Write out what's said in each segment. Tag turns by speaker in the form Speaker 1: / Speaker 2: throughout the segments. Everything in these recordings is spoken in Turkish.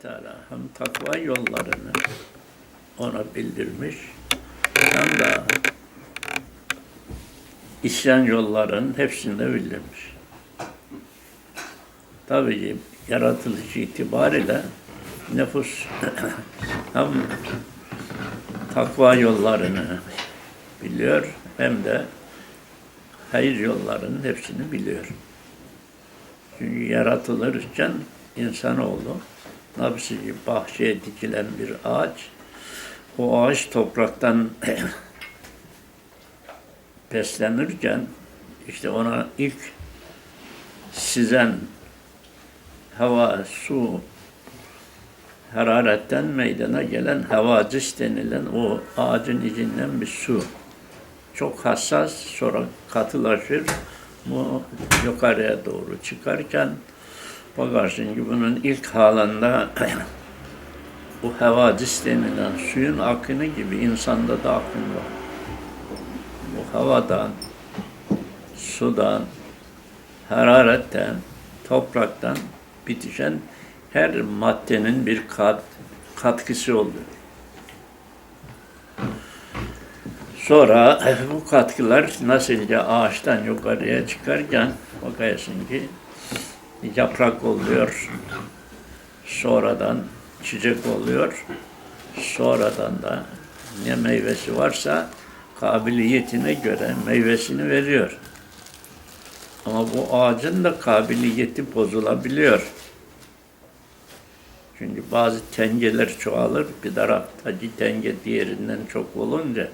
Speaker 1: Teala hem takva yollarını ona bildirmiş hem de isyan yollarının hepsini de bildirmiş. Tabii ki yaratılış itibariyle nüfus hem takva yollarını biliyor hem de hayır yollarının hepsini biliyor. Çünkü yaratılırken insanoğlu nabzı bahçeye dikilen bir ağaç o ağaç topraktan beslenirken işte ona ilk sizen hava, su, hararetten meydana gelen havacis denilen o ağacın içinden bir su. Çok hassas, sonra katılaşır. Bu yukarıya doğru çıkarken bakarsın ki bunun ilk halında bu havadis denilen suyun akını gibi insanda da akın var. Bu havadan, sudan, hararetten, topraktan bitişen her maddenin bir kat, katkısı oluyor. Sonra bu katkılar nasılca ağaçtan yukarıya çıkarken bakarsın ki yaprak oluyor, sonradan çiçek oluyor, sonradan da ne meyvesi varsa kabiliyetine göre meyvesini veriyor. Ama bu ağacın da kabiliyeti bozulabiliyor. Çünkü bazı tengeler çoğalır, bir taraftaki tenge diğerinden çok olunca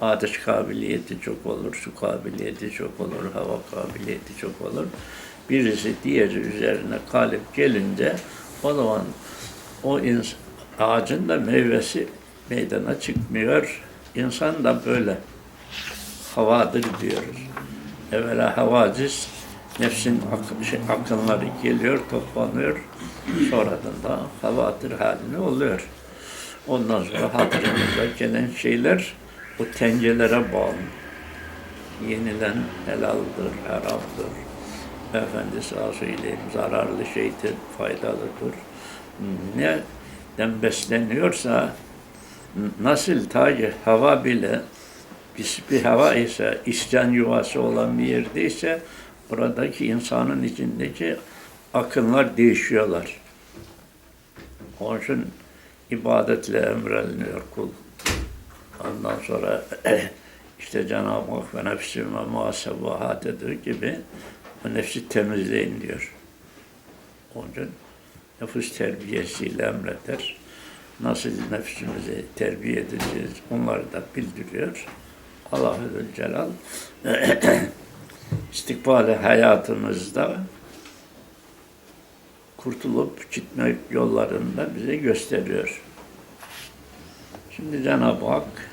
Speaker 1: ağaç kabiliyeti çok olur, su kabiliyeti çok olur, hava kabiliyeti çok olur. Birisi diğeri üzerine kalip gelince o zaman o ağacın da meyvesi meydana çıkmıyor. İnsan da böyle havadır diyoruz. Evvela havaciz, nefsin ak- şey, akınları geliyor, toplanıyor. Sonradan da havadır haline oluyor. Ondan sonra hatırımıza gelen şeyler o tencelere bağlı. Yenilen helaldir, haramdır. Efendi sağ zararlı şeydir, faydalıdır. Neden besleniyorsa, nasıl ta ki hava bile bir, bir hava ise, isyan yuvası olan bir yerdeyse, buradaki insanın içindeki akınlar değişiyorlar. Onun için ibadetle emreliniyor kul. Ondan sonra işte Cenab-ı Hak ve nefsime muhasebaha dediği gibi o nefsi temizleyin diyor. Onun için nefis terbiyesiyle emreder. Nasıl nefsimizi terbiye edeceğiz onları da bildiriyor. Allah-u Zülcelal istikbali hayatımızda kurtulup gitmek yollarını da bize gösteriyor. Şimdi Cenab-ı Hak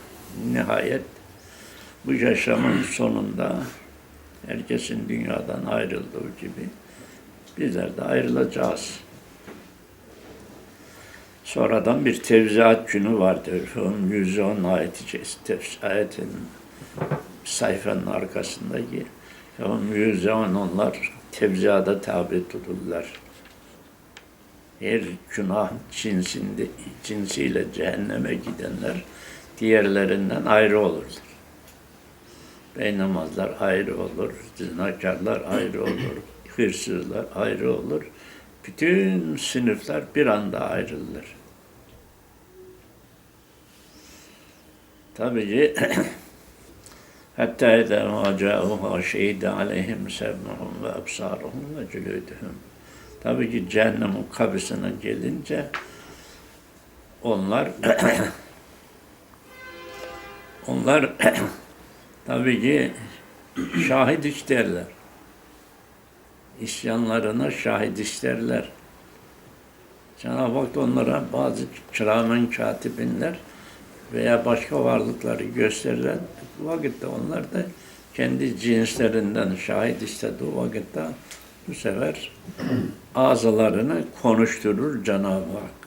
Speaker 1: nihayet bu yaşamın sonunda herkesin dünyadan ayrıldığı gibi bizler de ayrılacağız. Sonradan bir tevziat günü vardır. Onun 110 ayeti, ayetin sayfanın arkasındaki onun 110 onlar tevziata tabi tutulurlar. Her günah cinsinde, cinsiyle cehenneme gidenler diğerlerinden ayrı olurlar. Beynamazlar ayrı olur, zinakarlar ayrı olur, hırsızlar ayrı olur. Bütün sınıflar bir anda ayrılır. Tabii ki hatta mâ câ'uhâ şehide aleyhim sevmuhum ve absaruhum ve cülûduhum. Tabii ki cehennemin kapısına gelince onlar onlar tabii ki şahit isterler. İsyanlarına şahit isterler. Cenab-ı Hak onlara bazı kiramen katibinler veya başka varlıkları gösterilen vakitte onlar da kendi cinslerinden şahit istediği vakitte bu sefer ağzalarını konuşturur Cenab-ı Hak.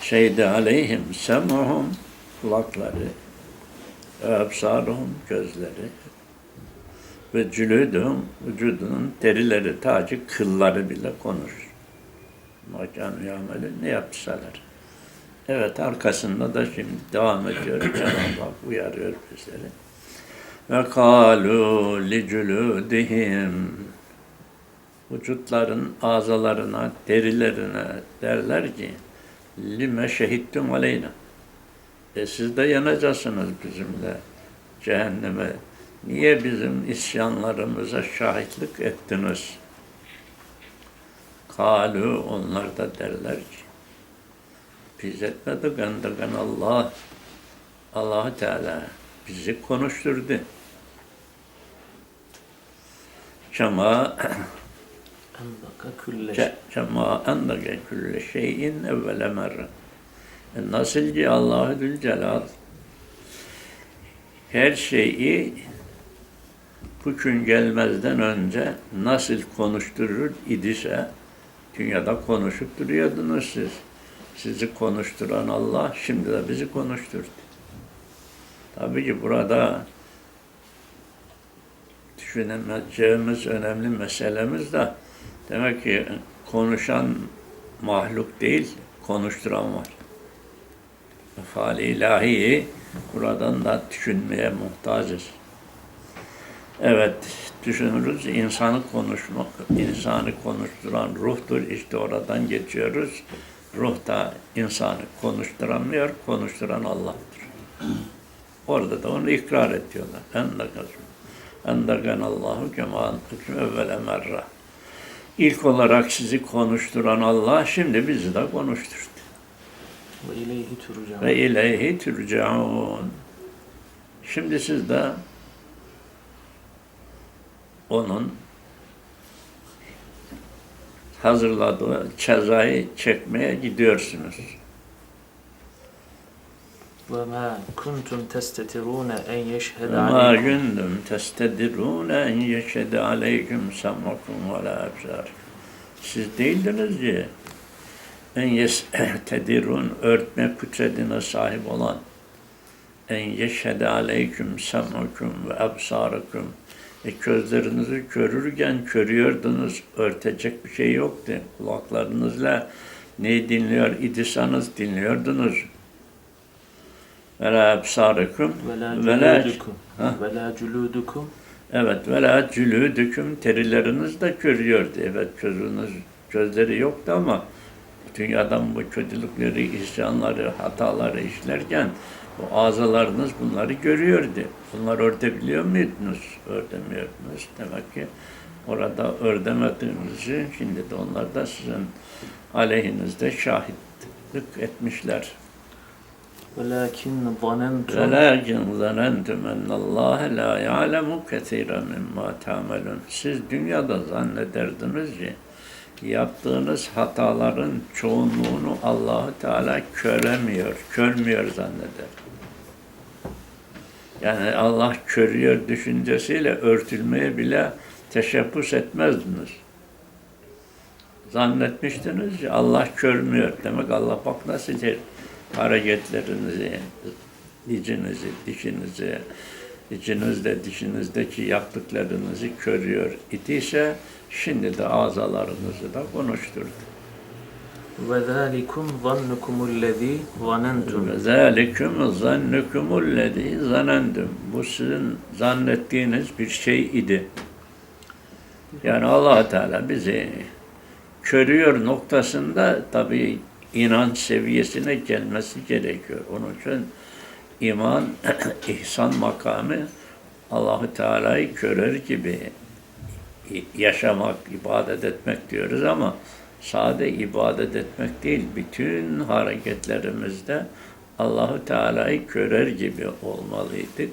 Speaker 1: Şeyde aleyhim semuhum kulakları, absaruhum gözleri, Ve cülüdüm, vücudunun derileri, tacı, kılları bile konuşur. Makan yameli ne yapsalar. Evet arkasında da şimdi devam ediyor. Cenab-ı Hak uyarıyor bizleri. Ve kalu li cülüdihim vücutların azalarına, derilerine derler ki lime şehittum aleyna. E siz de yanacaksınız bizimle cehenneme. Niye bizim isyanlarımıza şahitlik ettiniz? Kalu onlar da derler ki biz etmedik endegan Allah allah Teala bizi konuşturdu. Kema Kema endege külle şeyin evvele merre. Nasıl ki Allah-u Zülcelal her şeyi bu gün gelmezden önce nasıl konuşturur idiyse dünyada konuşup duruyordunuz siz. Sizi konuşturan Allah şimdi de bizi konuşturdu. Tabii ki burada düşünemeyeceğimiz önemli meselemiz de demek ki konuşan mahluk değil, konuşturan var. Faal ilahi buradan da düşünmeye muhtacız. Evet, düşünürüz. insanı konuşmak, insanı konuşturan ruhtur. İşte oradan geçiyoruz. Ruh da insanı konuşturamıyor, konuşturan Allah'tır. Orada da onu ikrar ediyorlar. Endakan Allahu kema antakum evvele merra. İlk olarak sizi konuşturan Allah şimdi bizi de konuşturdu.
Speaker 2: Ve ileyhi turcan.
Speaker 1: Ve ileyhi turcaun. Şimdi siz de onun hazırladığı cezayı çekmeye gidiyorsunuz.
Speaker 2: Kuntum testetirune en yeşhede
Speaker 1: Ma
Speaker 2: aleykum.
Speaker 1: gündüm testedirune en yeşhede aleyküm sammakum ve la absar. Siz değildiniz ki en yestedirun örtme kudretine sahip olan en yeşhede aleyküm sammakum ve absarakum e gözlerinizi körürken körüyordunuz, örtecek bir şey yoktu. Kulaklarınızla neyi dinliyor idisanız dinliyordunuz. Ve la. Ha.
Speaker 2: Ve la culudukum.
Speaker 1: Evet ve la cülüdüküm terileriniz de körüyordu. Evet gözünüz gözleri yoktu ama dünyadan bu kötülükleri, isyanları, hataları işlerken bu ağzalarınız bunları görüyordu. Bunları örtebiliyor muydunuz? Örtemiyordunuz. Demek ki orada örtemediğinizi şimdi de onlar da sizin aleyhinizde şahitlik etmişler.
Speaker 2: Velakin zanentum
Speaker 1: Velakin zanentum ennallâhe la ya'lemu ketîren mimmâ. Siz dünyada zannederdiniz ki yaptığınız hataların çoğunluğunu Allahu Teala köremiyor, körmüyor zanneder. Yani Allah körüyor düşüncesiyle örtülmeye bile teşebbüs etmezdiniz. Zannetmiştiniz ki Allah körmüyor. Demek Allah bak nasıl hareketlerinizi, dicinizi, dişinizi, içinizde, dişinizdeki yaptıklarınızı körüyor idiyse şimdi de azalarınızı da konuşturdu.
Speaker 2: Ve zâlikum zannukumullezî zanentum.
Speaker 1: Ve zâliküm zannükumullezî zanendüm. Bu sizin zannettiğiniz bir şey idi. Yani allah Teala bizi körüyor noktasında tabii inanç seviyesine gelmesi gerekiyor. Onun için iman, ihsan makamı Allahu Teala'yı körür gibi yaşamak, ibadet etmek diyoruz ama sade ibadet etmek değil, bütün hareketlerimizde Allahu Teala'yı körer gibi olmalıydık.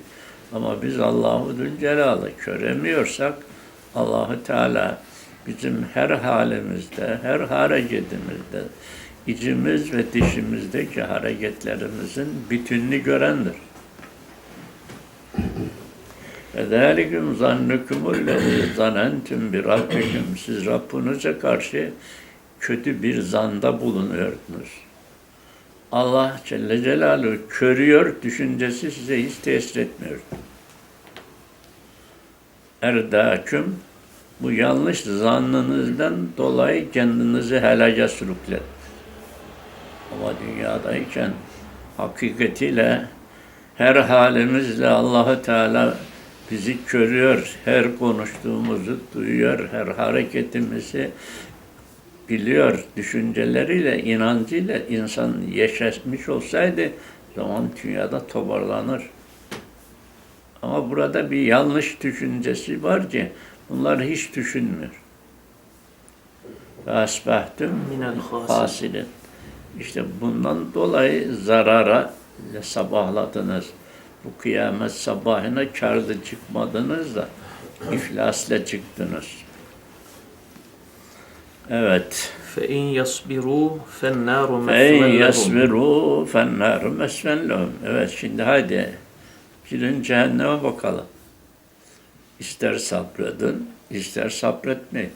Speaker 1: Ama biz Allahu Zülcelal'ı köremiyorsak Allahu Teala bizim her halimizde, her hareketimizde, içimiz ve dişimizdeki hareketlerimizin bütününü görendir. Zâliküm zannükümüllezî zanentüm bi rabbiküm. Siz Rabbinize karşı kötü bir zanda bulunuyordunuz. Allah Celle Celaluhu körüyor düşüncesi size hiç tesir etmiyor. erdâküm bu yanlış zannınızdan dolayı kendinizi helaya sürükler. Ama dünyadayken hakikatiyle her halimizle Allahu Teala bizi görüyor. Her konuştuğumuzu duyuyor. Her hareketimizi biliyor. Düşünceleriyle, inancıyla insan yaşamış olsaydı zaman dünyada toparlanır. Ama burada bir yanlış düşüncesi var ki bunlar hiç düşünmüyor. Asbahtüm
Speaker 2: Minel
Speaker 1: hasilin. İşte bundan dolayı zarara sabahladınız Bu kıyamet sabahına karlı çıkmadınız da iflasla çıktınız. Evet.
Speaker 2: فَاِنْ يَصْبِرُوا فَالنَّارُ
Speaker 1: Ey
Speaker 2: مَثْوًا لَهُمْ
Speaker 1: yasbiru fennâru mesven lehum. Evet şimdi haydi gidin cehenneme bakalım. İster sabredin, ister sabretmeyin.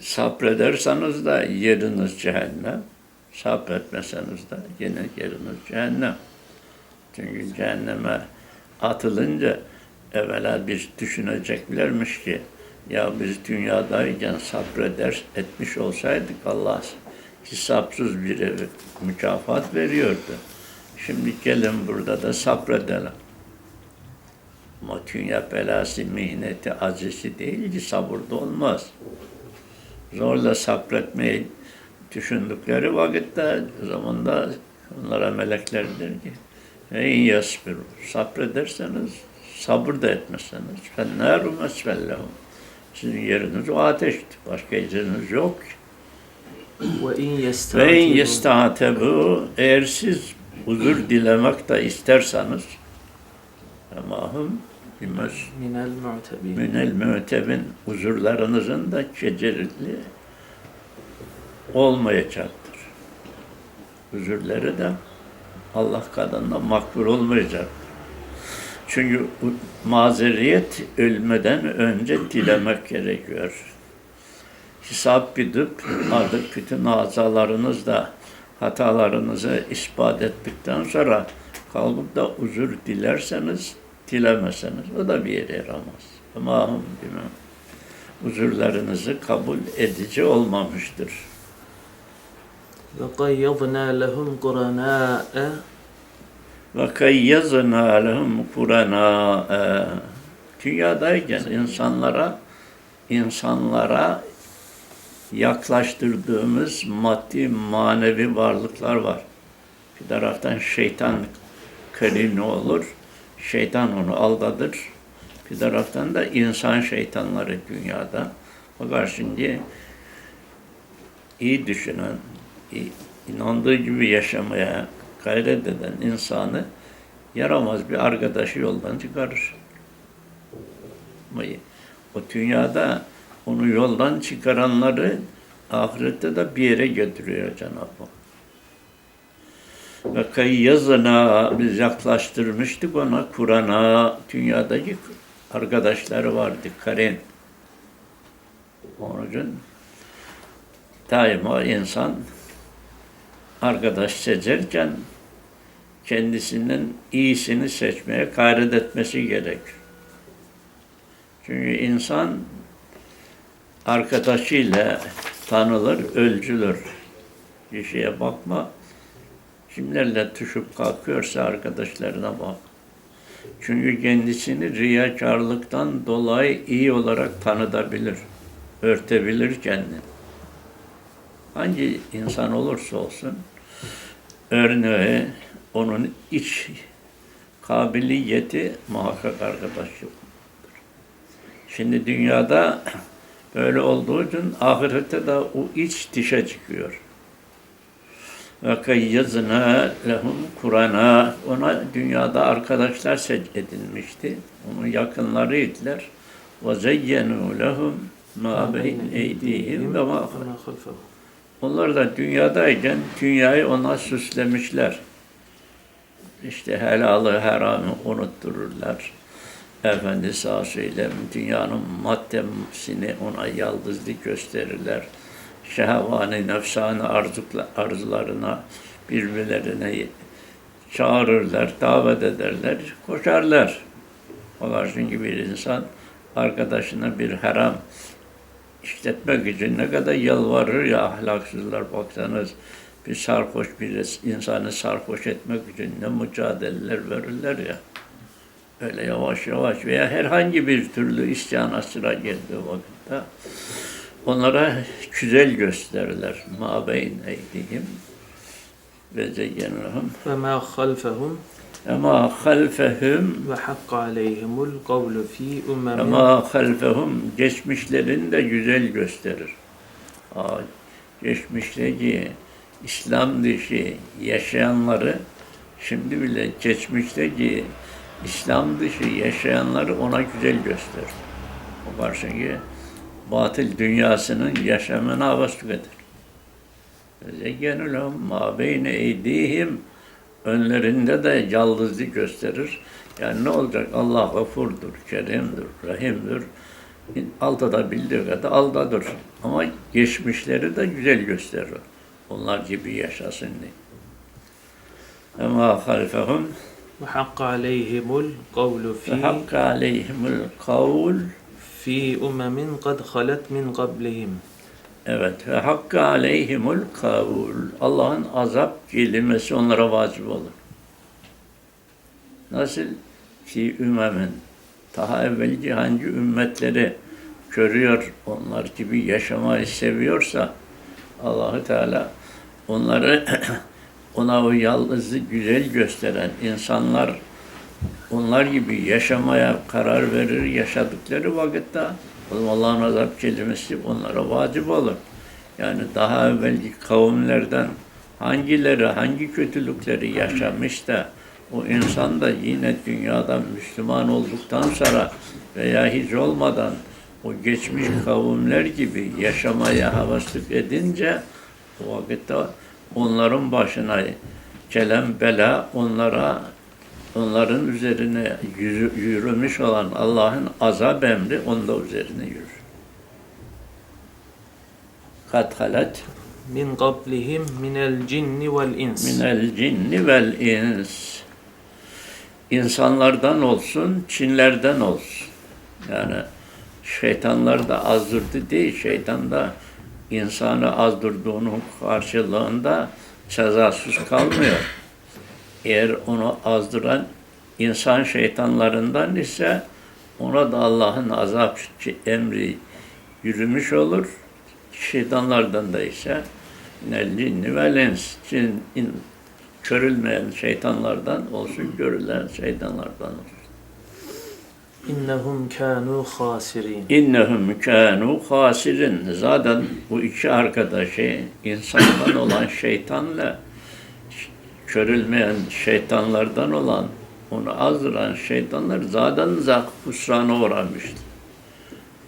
Speaker 1: Sabrederseniz de yeriniz cehennem. Sabretmeseniz de yine yeriniz cehennem. Çünkü cehenneme atılınca evvela bir düşüneceklermiş ki ya biz dünyadayken sabreder etmiş olsaydık Allah hesapsız bir mükafat veriyordu. Şimdi gelin burada da sabredelim. Ama dünya belası, mihneti, acısı değil ki sabırda olmaz. Zorla sabretmeyi düşündükleri vakitte o zaman da onlara melekler der ki İn yasbiru. Sabrederseniz, sabır da etmezseniz. Fennâru mesvellehum. Sizin yeriniz o ateşti. Başka yeriniz yok ki. Ve in yestahatebu. Eğer siz huzur dilemek de isterseniz. Emahum
Speaker 2: minel mu'tebin.
Speaker 1: Minel mu'tebin. Huzurlarınızın da kecelikli olmayacaktır. Huzurları da Allah katında makbul olmayacaktır. Çünkü mazeriyet ölmeden önce dilemek gerekiyor. Hesap gidip artık bütün azalarınızda hatalarınızı ispat ettikten sonra kalkıp da huzur dilerseniz dilemeseniz o da bir yere yaramaz. Ama bilmem huzurlarınızı kabul edici olmamıştır.
Speaker 2: وَقَيَّضْنَا لَهُمْ قُرَنَاءَ
Speaker 1: Ve kayyazna lehum kurana dünyadayken insanlara insanlara yaklaştırdığımız maddi manevi varlıklar var. Bir taraftan şeytan karini olur. Şeytan onu aldatır. Bir taraftan da insan şeytanları dünyada. Fakat şimdi iyi düşünen, iyi- inandığı gibi yaşamaya gayret eden insanı yaramaz bir arkadaşı yoldan çıkarır. O dünyada onu yoldan çıkaranları ahirette de bir yere götürüyor Cenab-ı Hak. Ve kayyazına biz yaklaştırmıştık ona Kur'an'a dünyadaki arkadaşları vardı Karin. Onun için daima insan arkadaş seçerken kendisinden iyisini seçmeye gayret etmesi gerekir. Çünkü insan arkadaşıyla tanılır, ölçülür. Kişiye bakma. Kimlerle düşüp kalkıyorsa arkadaşlarına bak. Çünkü kendisini riyakarlıktan dolayı iyi olarak tanıtabilir, örtebilir kendini. Hangi insan olursa olsun, örneği onun iç kabiliyeti muhakkak arkadaşım. Şimdi dünyada böyle olduğu için ahirette de o iç dişe çıkıyor. Ve kayyazına lehum Kur'an'a ona dünyada arkadaşlar edilmişti. Onun yakınlarıydılar. Ve zeyyenu lehum ma beyn eydihim ve ma onlar da dünyadayken dünyayı ona süslemişler. İşte helalı haramı unuttururlar. Efendi sağ söylem dünyanın maddesini ona yaldızlı gösterirler. Şehvani nefsani arzukla, arzularına birbirlerine çağırırlar, davet ederler, koşarlar. Bakarsın ki bir insan arkadaşına bir haram işletmek için ne kadar yalvarır ya ahlaksızlar baksanız bir sarhoş bir insanı sarhoş etmek için ne mücadeleler verirler ya. Öyle yavaş yavaş veya herhangi bir türlü isyana sıra geldiği vakitte onlara güzel gösterirler. Ma beyn ve zeyyenlehum
Speaker 2: ve ma
Speaker 1: halfehum Ema halfehum
Speaker 2: ve hakka aleyhimul kavlu fi
Speaker 1: ummemin Ema halfehum geçmişlerin de güzel gösterir. Aa, geçmişteki İslam dışı yaşayanları şimdi bile geçmişteki İslam dışı yaşayanları ona güzel gösterir. O karşıki batıl dünyasının yaşamına vasıf eder. Zekenu ma beyne eydihim önlerinde de yalnızlığı gösterir. Yani ne olacak? Allah gafurdur, kerimdir, rahimdir. Altada bildiği kadar aldadır. Ama geçmişleri de güzel gösterir. Onlar gibi yaşasın diye. Ama halfehum
Speaker 2: ve hakka aleyhimul
Speaker 1: kavlu
Speaker 2: fi ve
Speaker 1: hakka aleyhimul kavl
Speaker 2: fi umemin kad halet min qablihim.
Speaker 1: Evet. Ve hakkı aleyhimul kavul. Allah'ın azap kelimesi onlara vacip olur. Nasıl? Ki ümmemin daha evvelki hangi ümmetleri görüyor, onlar gibi yaşamayı seviyorsa Allahu Teala onları ona o yalnızı güzel gösteren insanlar onlar gibi yaşamaya karar verir yaşadıkları vakitte o zaman Allah'ın azap kelimesi onlara vacip olur. Yani daha evvelki kavimlerden hangileri hangi kötülükleri yaşamış da o insan da yine dünyada Müslüman olduktan sonra veya hiç olmadan o geçmiş kavimler gibi yaşamaya havaslık edince o vakitte onların başına gelen bela onlara onların üzerine yürümüş olan Allah'ın azap emri onda üzerine yürür. Kat halat
Speaker 2: min qablihim minel cinni vel ins.
Speaker 1: Minel cinni vel ins. İnsanlardan olsun, Çinlerden olsun. Yani şeytanlar da azdırdı değil, şeytan da insanı azdırdığının karşılığında cezasız kalmıyor. Eğer onu azdıran insan şeytanlarından ise ona da Allah'ın azap emri yürümüş olur. Şeytanlardan da ise cinni ve lens, in, körülmeyen şeytanlardan olsun, görülen şeytanlardan olsun.
Speaker 2: İnnehum kânû hâsirîn.
Speaker 1: İnnehum kânû hâsirîn. Zaten bu iki arkadaşı insandan olan şeytanla körülmeyen şeytanlardan olan onu azdıran şeytanlar zaten husrana uğramıştı.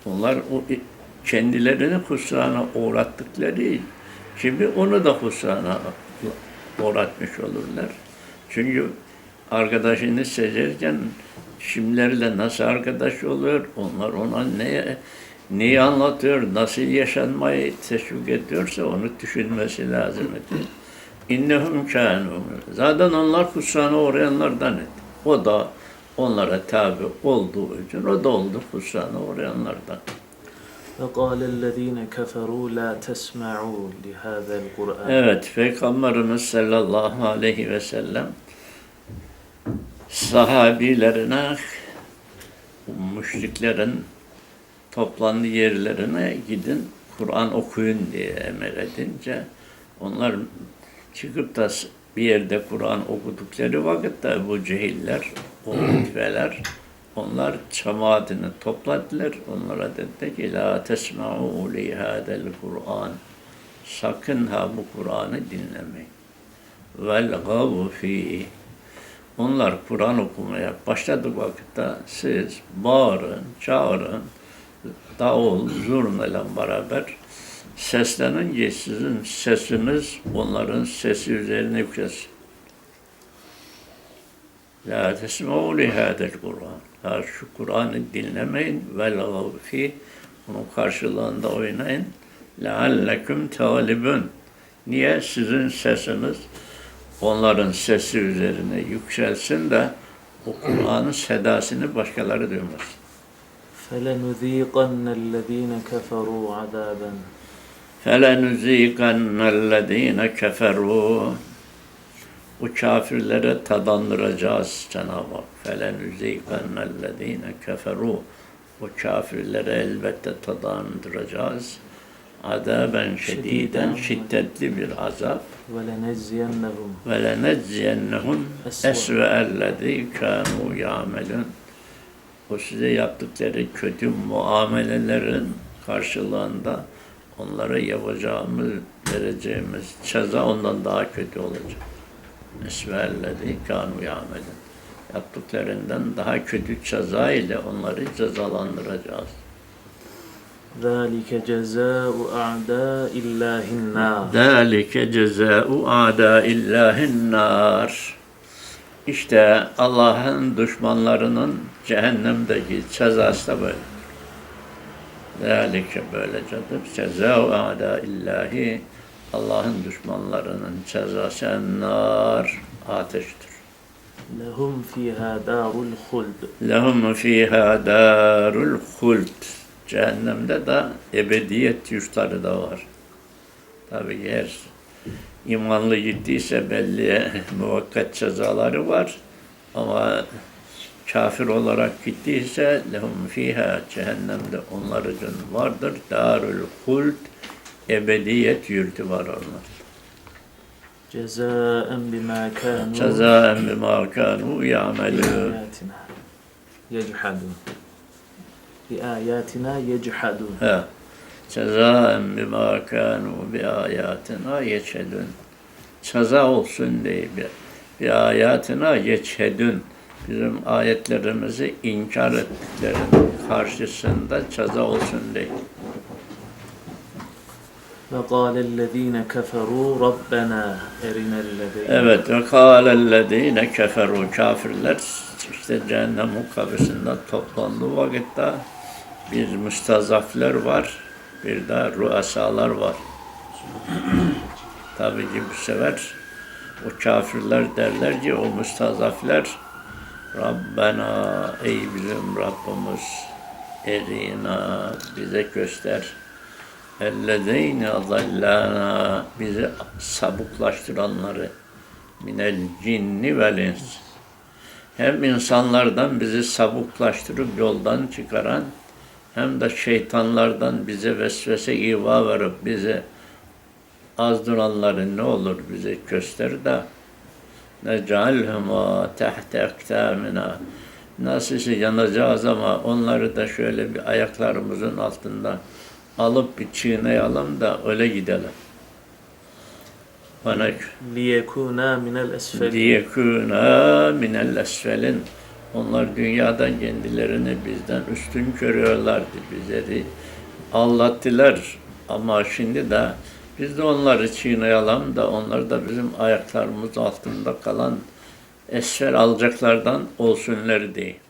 Speaker 1: Onlar o kendilerini husrana uğrattıkları şimdi onu da husrana uğratmış olurlar. Çünkü arkadaşını seçerken kimlerle nasıl arkadaş oluyor, onlar ona ne neyi anlatıyor, nasıl yaşanmayı teşvik ediyorsa onu düşünmesi lazım. İnnehum kânû. Zaten onlar husrana uğrayanlardan idi. O da onlara tabi olduğu için o da oldu husrana uğrayanlardan.
Speaker 2: وقال الذين كفروا لا تسمعوا لهذا القرآن
Speaker 1: Evet, Peygamberimiz sallallahu aleyhi ve sellem sahabilerine müşriklerin toplandığı yerlerine gidin Kur'an okuyun diye emir edince onlar çıkıp da bir yerde Kur'an okudukları vakitte bu cehiller, o hutbeler onlar cemaatini topladılar. Onlara dedi ki la tesma'u li hadel Kur'an sakın ha bu Kur'an'ı dinlemeyin. Vel gavu fi. Onlar Kur'an okumaya başladı vakitte siz bağırın, çağırın, davul, zurnayla beraber seslenince sizin sesiniz onların sesi üzerine yükselsin. La tesma'u li hadel Kur'an. Ha şu Kur'an'ı dinlemeyin. Vel gavu fi. Onun karşılığında oynayın. لَعَلَّكُمْ تَغْلِبُونَ Niye? Sizin sesiniz onların sesi üzerine yükselsin de o Kur'an'ın sedasını başkaları duymaz.
Speaker 2: فَلَنُذ۪يقَنَّ الَّذ۪ينَ كَفَرُوا عَذَابًا
Speaker 1: فَلَنُز۪يقَنَّ الَّذ۪ينَ كَفَرُوا O kafirlere tadandıracağız Cenab-ı Hak. فَلَنُز۪يقَنَّ الَّذ۪ينَ كَفَرُوا O kafirlere elbette tadandıracağız. Adaben şediden şiddetli bir azap. Ve lenezziyennehum esve'ellezî kânû yâmelûn. O size yaptıkları kötü muamelelerin karşılığında onlara yapacağımız, vereceğimiz ceza ondan daha kötü olacak. Esvellezi kanu yamedin. Yaptıklarından daha kötü ceza ile onları cezalandıracağız.
Speaker 2: ذَٰلِكَ جَزَاءُ أَعْدَاءِ اللّٰهِ النَّارِ
Speaker 1: ذَٰلِكَ جَزَاءُ أَعْدَاءِ اللّٰهِ İşte Allah'ın düşmanlarının cehennemdeki cezası da böyle. Zalike böylecedir. Cezâ-u âdâ Allah'ın düşmanlarının cezası ennar ateştir.
Speaker 2: Lehum fiha darul huld.
Speaker 1: Lehum fiha darul huld. Cehennemde de ebediyet yurtları da var. Tabi her imanlı gittiyse belli muvakkat cezaları var. Ama kafir olarak gittiyse lehum fiha cehennemde onlar için vardır. Darül huld ebediyet yurdu var onlar.
Speaker 2: Cezaen bima kanu
Speaker 1: Cezaen bima kanu ya'melun.
Speaker 2: Yecuhadun. Bi ayatina yecuhadun.
Speaker 1: He. Cezaen bima kanu bi ayatina yeçedun. Ceza olsun diye bir, bir ayatına yeçedun Bizim ayetlerimizi inkar ettiklerinin karşısında ceza olsun diye.
Speaker 2: وَقَالَ الَّذ۪ينَ كَفَرُوا رَبَّنَا اَرِنَا الَّذ۪ينَ
Speaker 1: Evet ve kâlellezîne keferu kafirler işte cehennem mukabesinde toplandığı vakitte bir müstazafler var, bir de ruasalar var. Tabii ki bu sefer o kafirler derler ki o müstazafler Rabbena ey bizim Rabbimiz erina bize göster. Ellezeyne zallana bizi sabuklaştıranları minel cinni vel ins. Hem insanlardan bizi sabuklaştırıp yoldan çıkaran hem de şeytanlardan bize vesvese iva verip bizi azdıranları ne olur bize göster de necalhuma tahte ektamina nasıl şey yanacağız ama onları da şöyle bir ayaklarımızın altında alıp bir çiğneyelim da öyle gidelim. Bana
Speaker 2: liyekuna minel esfelin.
Speaker 1: Liyekuna minel esfelin. Onlar dünyadan kendilerini bizden üstün görüyorlardı bizleri. Allattılar ama şimdi de biz de onları çiğneyelim da onlar da bizim ayaklarımız altında kalan esfel alacaklardan olsunlar diye.